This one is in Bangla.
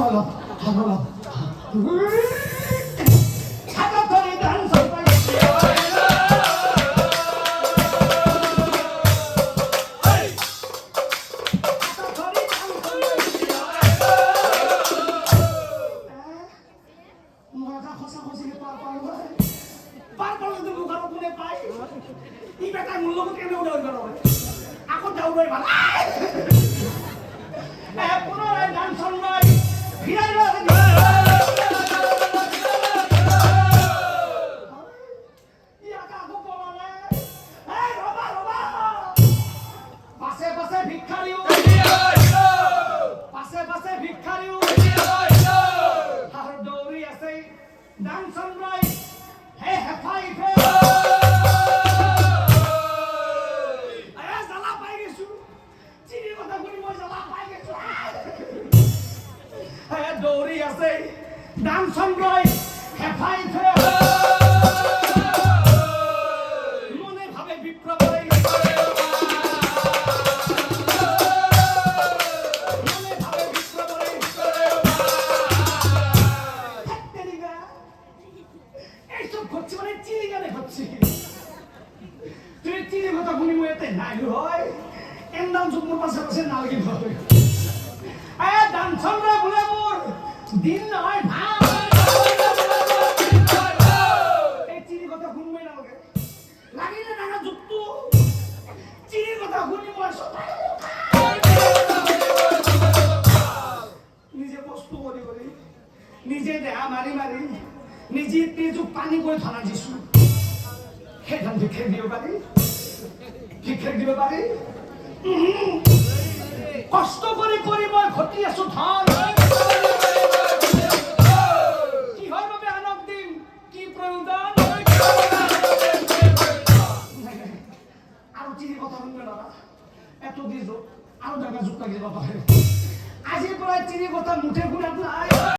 হলো হলো? এখন যাও ভাই ভালো এ জ্বালা পাই গৈছো। চিৰিৰ কথা শুনি মই জ্বালা পাই গৈছো। দৌৰি আছে। ডান চন্দ্ৰাই হেফাই ফে মনে ভাবে এতে নাই হয় এন্দাম চুপ মোৰ পাছে পাছে নালাগিব এ ডান চন্দ্ৰ বোলে মোৰ দিন নহয় ভালো এই চিনি কথা শুনবই নালাগে লাগিলে ডাঙৰ যুগটো চিনিৰ কথা শুনি নিজে কষ্ট কৰি কৰি নিজে দেহা মাৰি মাৰি নিজে তেজু পানী কৰি ধৰা দিছো সেইখন ভিক্ষে দিব পাৰি ভিক্ষে দিব পাৰি কষ্ট কৰি কৰি মই ঘটি ধন কিহৰ বাবে আনক দিম? কি প্ৰয়োজন আৰু তিনি কথা শুনিব লগা এত দিছো আৰু ডাঙৰ যুগ লাগিব পাৰে আজিৰ পৰা তিনি কথা মুঠে নাই।